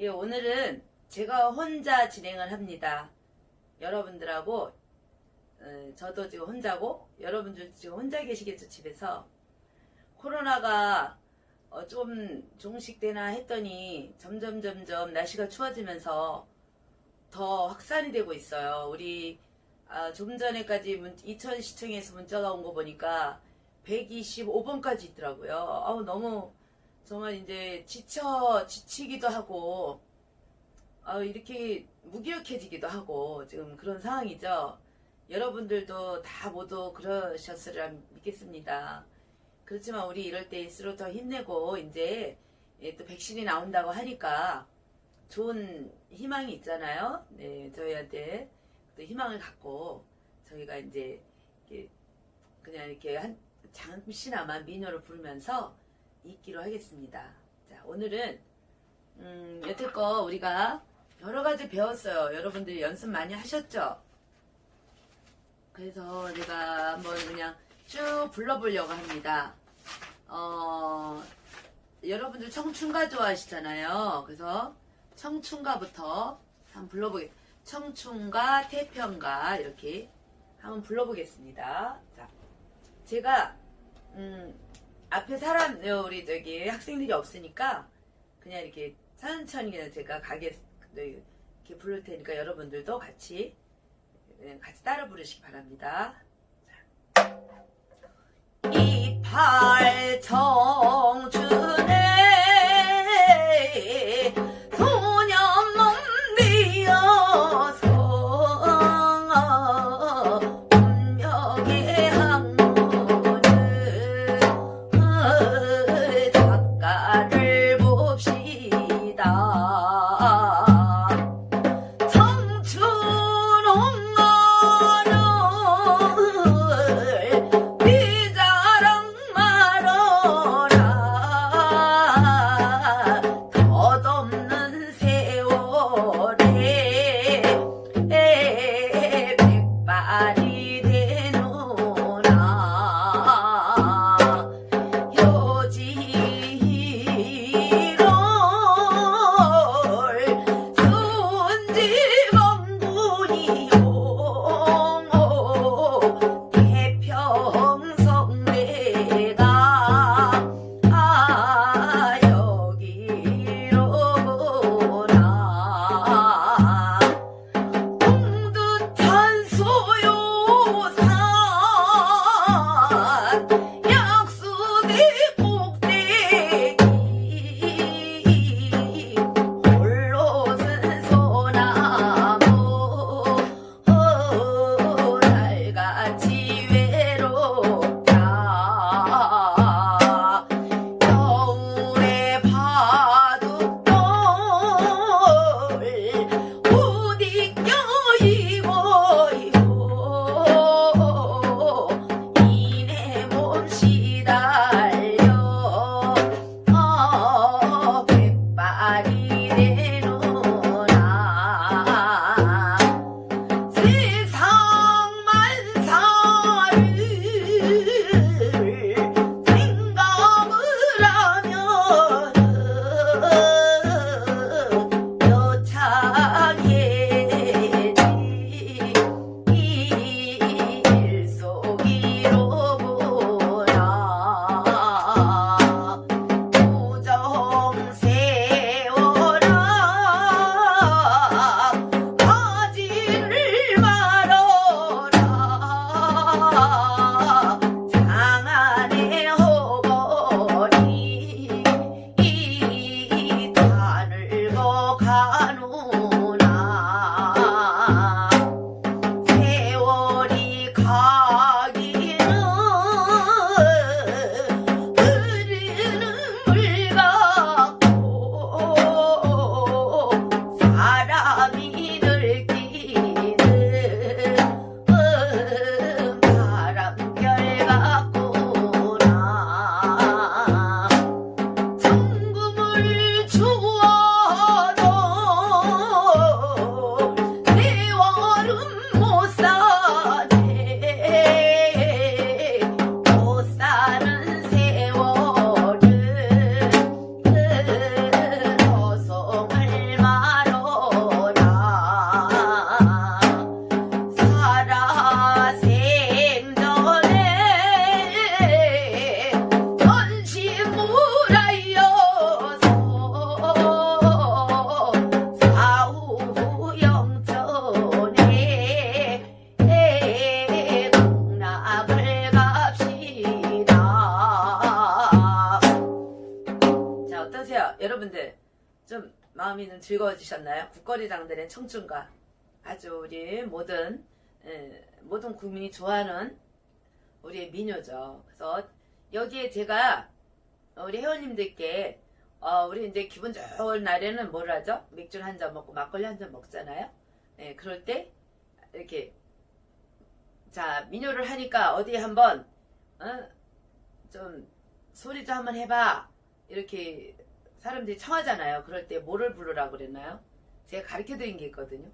예, 오늘은 제가 혼자 진행을 합니다. 여러분들하고 어, 저도 지금 혼자고 여러분들 지금 혼자 계시겠죠 집에서 코로나가 어, 좀 종식되나 했더니 점점 점점 날씨가 추워지면서 더 확산이 되고 있어요. 우리 아, 좀 전에까지 문, 이천 시청에서 문자가 온 거 보니까 125번까지 있더라고요. 아우 너무 정말 이제 지쳐 지치기도 하고 아 이렇게 무기력해지기도 하고 지금 그런 상황이죠. 여러분들도 다 모두 그러셨으리라 믿겠습니다. 그렇지만 우리 이럴 때일수록 더 힘내고 이제 예, 또 백신이 나온다고 하니까 좋은 희망이 있잖아요. 네, 저희한테 또 희망을 갖고 저희가 이제 그냥 이렇게 한 잠시나마 민요를 부르면서 있기로 하겠습니다. 자, 오늘은 음, 여태껏 우리가 여러 가지 배웠어요. 여러분들이 연습 많이 하셨죠? 그래서 제가 한번 그냥 쭉 불러보려고 합니다. 어, 여러분들 청춘가 좋아하시잖아요. 그래서 청춘가부터 한번 불러보겠, 청춘가, 태평가, 이렇게 한번 불러보겠습니다. 자, 제가, 음, 앞에 사람, 어, 우리 저기 학생들이 없으니까 그냥 이렇게 천천히 그냥 제가 가게, 네, 이렇게 부를 테니까 여러분들도 같이, 네, 같이 따라 부르시기 바랍니다. 이팔 청춘 여러분들 좀 마음이 좀 즐거워지셨나요? 국거리장들의 청춘과 아주 우리 모든 에, 모든 국민이 좋아하는 우리의 민요죠. 그래서 여기에 제가 우리 회원님들께 어, 우리 이제 기분 좋은 날에는 뭘 하죠? 맥주 한 잔 먹고 막걸리 한 잔 먹잖아요. 예, 그럴 때 이렇게 자 민요를 하니까 어디 한번 어? 좀 소리 좀 한번 해봐 이렇게 사람들이 청하잖아요. 그럴 때 뭐를 부르라고 그랬나요? 제가 가르쳐 드린 게 있거든요.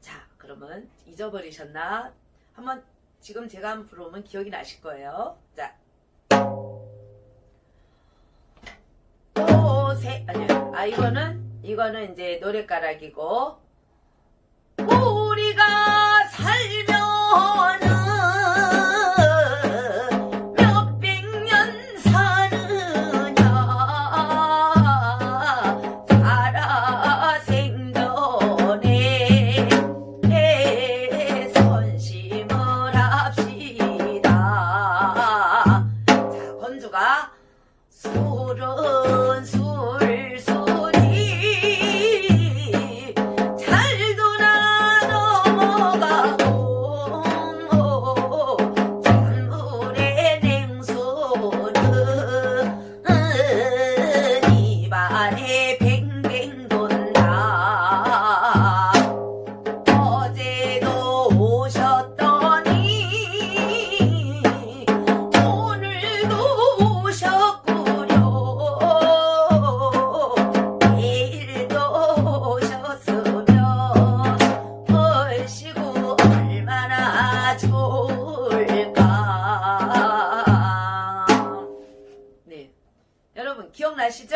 자, 그러면 잊어버리셨나? 한번 지금 제가 한번 부르면 기억이 나실 거예요. 자. 오세 아니요. 아 이거는 이거는 이제 노래가락이고 우리가 살면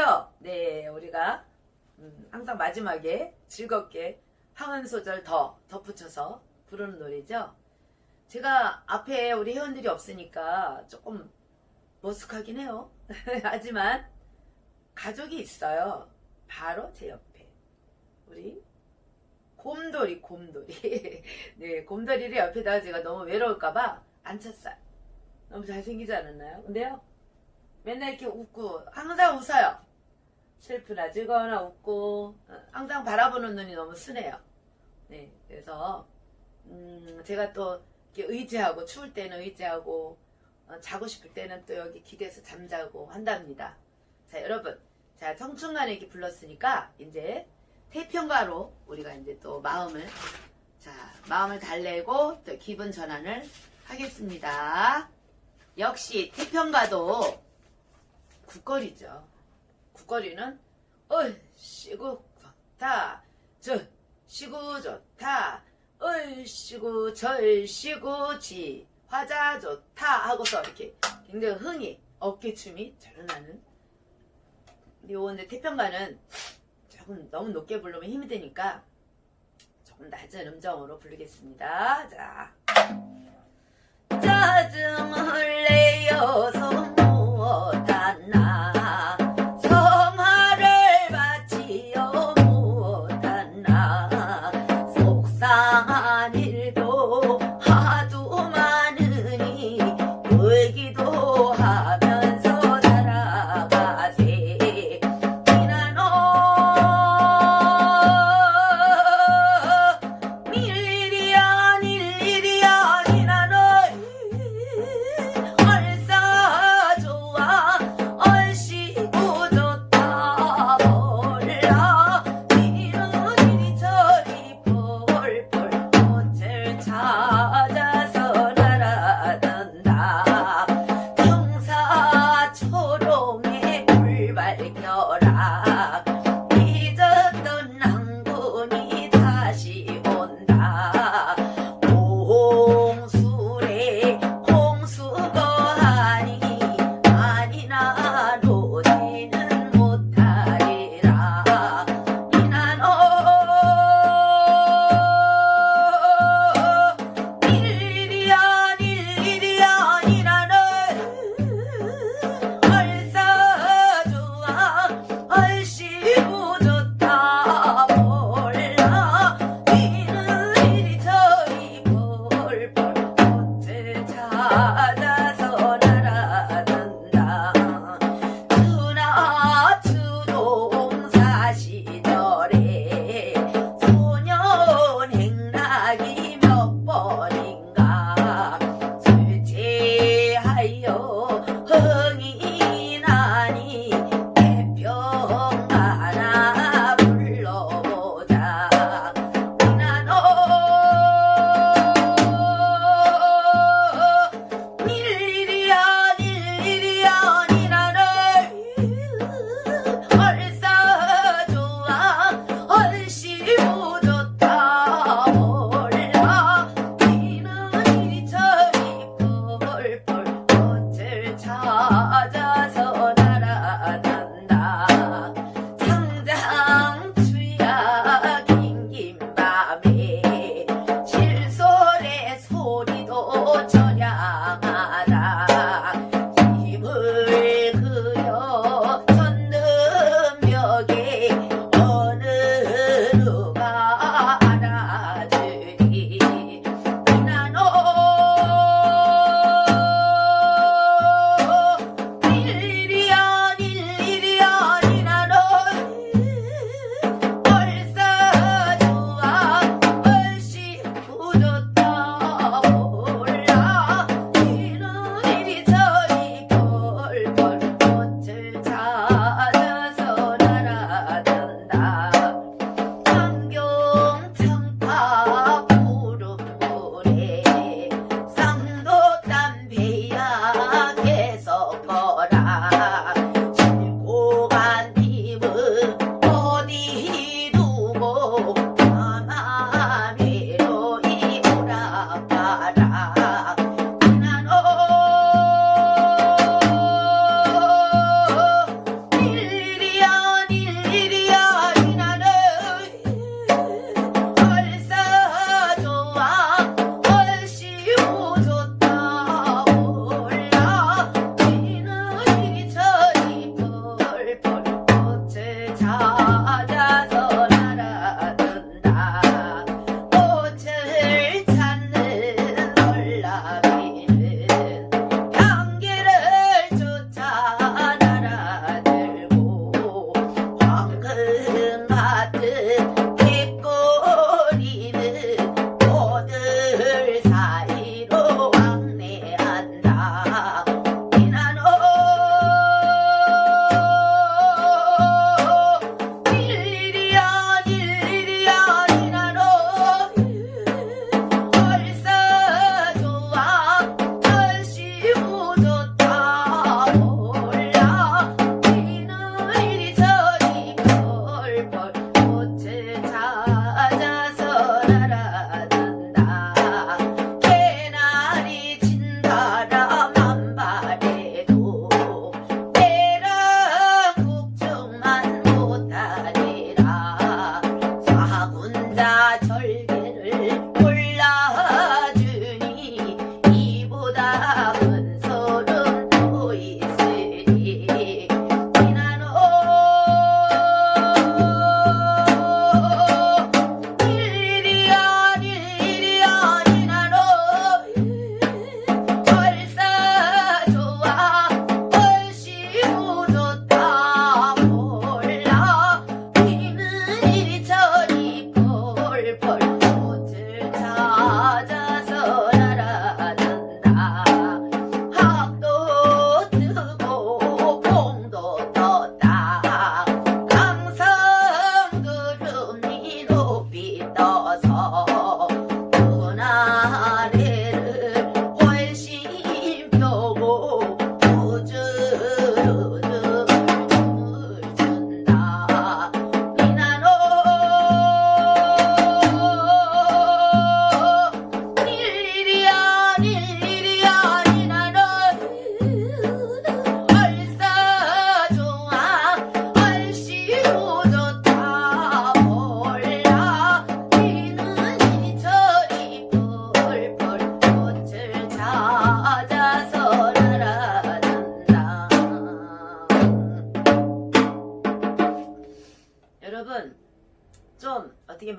기억나시죠? 네 우리가 음, 항상 마지막에 즐겁게 항은 소절 더 덧붙여서 부르는 노래죠. 제가 앞에 우리 회원들이 없으니까 조금 머쓱하긴 해요. 하지만 가족이 있어요. 바로 제 옆에 우리 곰돌이 곰돌이 네 곰돌이를 옆에다가 제가 너무 외로울까봐 앉혔어요. 너무 잘생기지 않았나요? 근데요 맨날 이렇게 웃고 항상 웃어요. 슬프나 즐거우나 웃고 어, 항상 바라보는 눈이 너무 순해요. 네, 그래서 음, 제가 또 이렇게 의지하고 추울 때는 의지하고 어, 자고 싶을 때는 또 여기 기대서 잠자고 한답니다. 자, 여러분, 자 청춘간에 이렇게 불렀으니까 이제 태평가로 우리가 이제 또 마음을 자 마음을 달래고 또 기분 전환을 하겠습니다. 역시 태평가도 국거리죠. 국거리는 얼씨구 좋다. 저 시구 좋다. 얼씨구 절 씨구 지. 화자 좋다. 하고서 이렇게 굉장히 흥이 어깨춤이 절나는. 요런데 태평가는 조금 너무 높게 부르면 힘이 드니까 조금 낮은 음정으로 부르겠습니다. 자. 짜증을 내어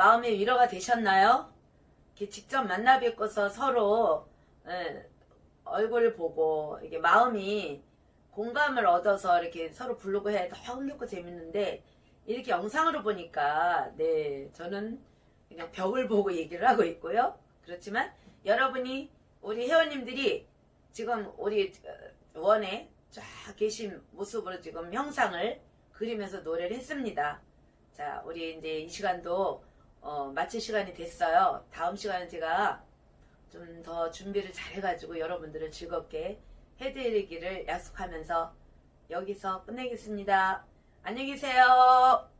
마음의 위로가 되셨나요? 이렇게 직접 만나 뵙고서 서로 예, 얼굴을 보고 이게 마음이 공감을 얻어서 이렇게 서로 부르고 해더 흥겹고 재밌는데 이렇게 영상으로 보니까 네 저는 그냥 벽을 보고 얘기를 하고 있고요. 그렇지만 여러분이 우리 회원님들이 지금 우리 어, 원에 쫙 계신 모습으로 지금 형상을 그리면서 노래를 했습니다. 자, 우리 이제 이 시간도 어, 마칠 시간이 됐어요. 다음 시간은 제가 좀 더 준비를 잘 해가지고 여러분들을 즐겁게 해드리기를 약속하면서 여기서 끝내겠습니다. 안녕히 계세요.